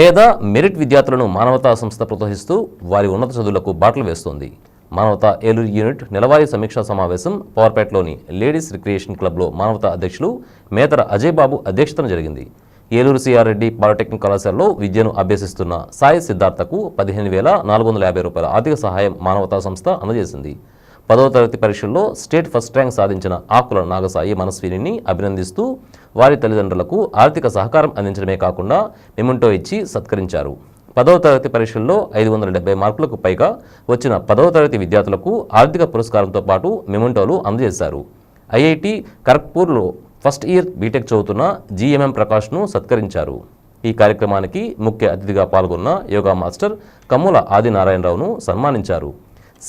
పేద మెరిట్ విద్యార్థులను మానవతా సంస్థ ప్రోత్సహిస్తూ వారి ఉన్నత చదువులకు బాటలు వేస్తోంది. మానవతా ఏలూరు యూనిట్ నెలవారీ సమీక్షా సమావేశం పవర్పేటలోని లేడీస్ రిక్రియేషన్ క్లబ్లో మానవతా అధ్యక్షులు మేతర అజయ్ బాబు అధ్యక్షతన జరిగింది. ఏలూరు సిఆర్ రెడ్డి పాలిటెక్నిక్ కళాశాలలో విద్యను అభ్యసిస్తున్న సాయి సిద్ధార్థకు పదిహేను వేల నాలుగు వందల యాభై రూపాయల ఆర్థిక సహాయం మానవతా సంస్థ అందజేసింది. పదవ తరగతి పరీక్షల్లో స్టేట్ ఫస్ట్ ర్యాంక్ సాధించిన ఆకుల నాగసాయి మనస్విని అభినందిస్తూ వారి తల్లిదండ్రులకు ఆర్థిక సహకారం అందించడమే కాకుండా మిమంటో ఇచ్చి సత్కరించారు. పదవ తరగతి పరీక్షల్లో ఐదు వందల డెబ్బై మార్కులకు పైగా వచ్చిన పదవ తరగతి విద్యార్థులకు ఆర్థిక పురస్కారంతో పాటు మిమంటోలు అందజేశారు. ఐఐటి ఖర్గ్పూర్లో ఫస్ట్ ఇయర్ బీటెక్ చదువుతున్న జీఎంఎం ప్రకాష్ను సత్కరించారు. ఈ కార్యక్రమానికి ముఖ్య అతిథిగా పాల్గొన్న యోగా మాస్టర్ కమ్ముల ఆదినారాయణరావును సన్మానించారు.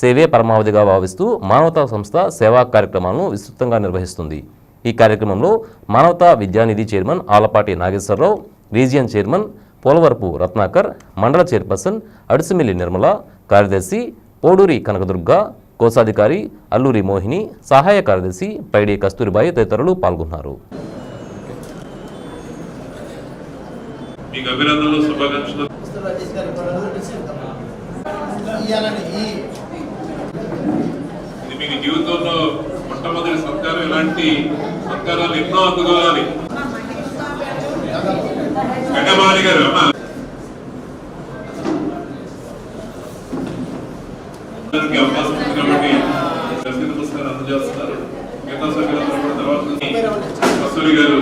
సేవే పరమావధిగా భావిస్తూ మానవతా సంస్థ సేవా కార్యక్రమాలను విస్తృతంగా నిర్వహిస్తుంది. ఈ కార్యక్రమంలో Manavata Vidyanidhi chairman Alapati Nageswararao region chairman Polavarapu Ratnakar మండల చైర్పర్సన్ అడుసుమిల్లి నిర్మల కార్యదర్శి పోడూరి కనకదుర్గ కోశాధికారి అల్లూరి మోహిని సహాయ కార్యదర్శి పైడి కస్తూరిబాయి తదితరులు పాల్గొన్నారు. మీకు అభినందనలు శుభాకాంక్షలు. మీకు జీవితంలో మొట్టమొదటి సత్కారం ఇలాంటి సత్కారాలు ఎన్నో అందుకోవాలి? గంగమాలి గారు అమ్మా. అందరికీ అవకాశం ఉంది కాబట్టి దర్శన పుస్తకాలు అందజేస్తున్నారు. మిగతా సభ్యులందరూ కూడా తర్వాత నుంచి కస్తూరి గారు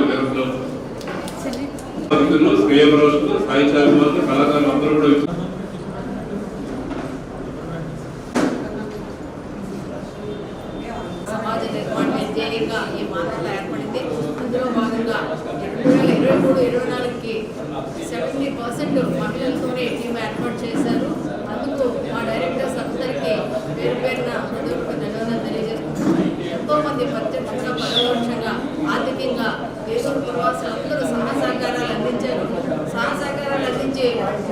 సాహిత్యాలు కళాకారులు అందరూ కూడా నిర్మాణ ఈ మానవత ఏర్పడింది. ఇందులో భాగంగా రెండు వేల ఇరవై మూడు ఇరవై నాలుగుకి సెవెంటీ పర్సెంట్ మహిళలతోనే టీం ఏర్పాటు చేశారు. అందుకు మా డైరెక్టర్స్ అందరికీ పేరు పేరున హృదయపూర్వక ధన్యవాదాలు తెలియజేస్తున్నాను. ఎంతో మంది ప్రత్యక్షంగా పరోక్షంగా ఆర్థికంగా దేశం ప్రవాసులు అందరూ సహసహకారాలు సహకారాలు అందించారు. సహసహకారాలు సహకారాలు అందించి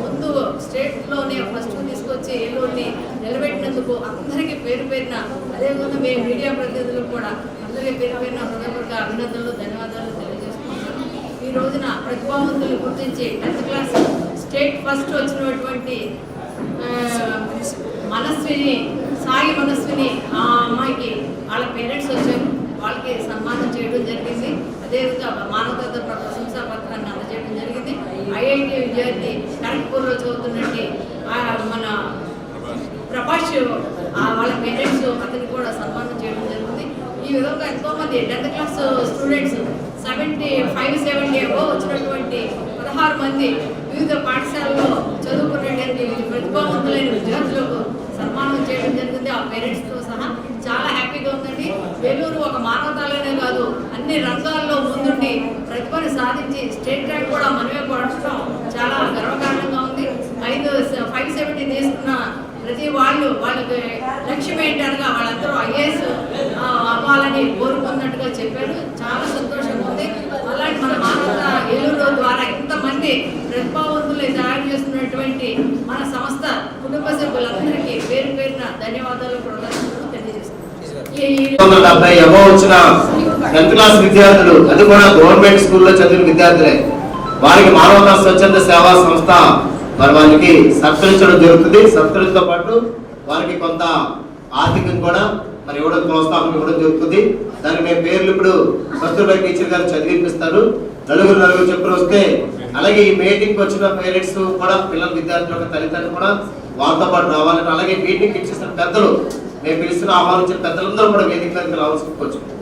ముందు స్టేట్లోనే ఫస్ట్ తీసుకొచ్చి ఏలూరుని నిలబెట్టినందుకు అందరికీ పేరు పేరిన అదేవిధంగా మేము మీడియా ప్రతినిధులకు కూడా అందరికీ పేరు పేరిన హృదయపూర్వక అభినందనలు ధన్యవాదాలు తెలియజేసుకుంటున్నాను. ఈ రోజున ప్రతిభావంతులు గుర్తించి టెన్త్ క్లాస్ స్టేట్ ఫస్ట్ వచ్చినటువంటి మనస్విని సాయి మనస్విని ఆ అమ్మాయికి వాళ్ళ పేరెంట్స్ వచ్చారు. వాళ్ళకి సన్మానం చేయడం జరిగింది. అదేవిధంగా మానవత ప్రశంసా పత్రాన్ని అందజేయడం జరిగింది. ఐఐటి విద్యార్థి ఖరగ్పూర్లో చదువుతున్నట్టు మన ప్రభాష్ ఆ వాళ్ళ పేరెంట్స్ అతనికి కూడా సన్మానం చేయడం జరిగింది ఈ విధంగా ఎంతోమంది tenth class students seventy five seventy above వచ్చినటువంటి పదహారు మంది వివిధ పాఠశాలలో చదువుకున్నటువంటి ప్రతిభావంతులైన విద్యార్థులకు సన్మానం చేయడం జరిగింది ఆ పేరెంట్స్తో సహా చాలా హ్యాపీగా ఉందండి. వేలూరు ఒక మానవతాలోనే కాదు అన్ని రంగాల్లో ముందుండి ప్రతిభను సాధించి స్టేట్ ర్యాంక్ కూడా మనమే పడటం చాలా గర్వకారణంగా ఉంది. ఐదు ఫైవ్ సెవెంటీ తీసుకున్న ప్రతి వాళ్ళు వాళ్ళకి లక్ష్యం ఏంటనగా వాళ్ళందరూ ఐఏఎస్ అవ్వాలని కోరుకున్నట్టుగా చెప్పారు. చాలా సంతోషంగా ఉంది. అలాంటి మన మానవత ఏలూరు ద్వారా ఇంతమంది ప్రతిభావంతులు తయారు చేస్తున్నటువంటి మన సంస్థ కుటుంబ సభ్యులందరికీ పేరు పేరున ధన్యవాదాలు కూడా డెబ్బై అబో వచ్చిన టెన్త్ క్లాస్ విద్యార్థులు అది కూడా గవర్నమెంట్ స్కూల్లో చదివిన విద్యార్థులే. వారికి మానవతా స్వచ్ఛంద సేవా సంస్థ మరి వారికి సత్కరించడం జరుగుతుంది. సత్కరించడంతో పాటు వారికి కొంత ఆర్థికం కూడా మరి ఇవ్వడం ప్రోత్సాహం ఇవ్వడం జరుగుతుంది. దానికి మేము పేర్లు ఇప్పుడు కస్తూర్బా టీచర్ గారు చదివిపిస్తారు. నలుగురు నలుగురు చెప్పులు వస్తే అలాగే ఈ మీటింగ్ వచ్చిన పేరెంట్స్ కూడా పిల్లల విద్యార్థుల యొక్క తల్లిదండ్రులు కూడా వాళ్ళతో పాటు రావాలని అలాగే మీటింగ్ ఇచ్చేసిన పెద్దలు మేము పిలుస్తున్న ఆహ్వానించిన పెద్దలందరూ కూడా వేదిక రావాల్సి వచ్చింది.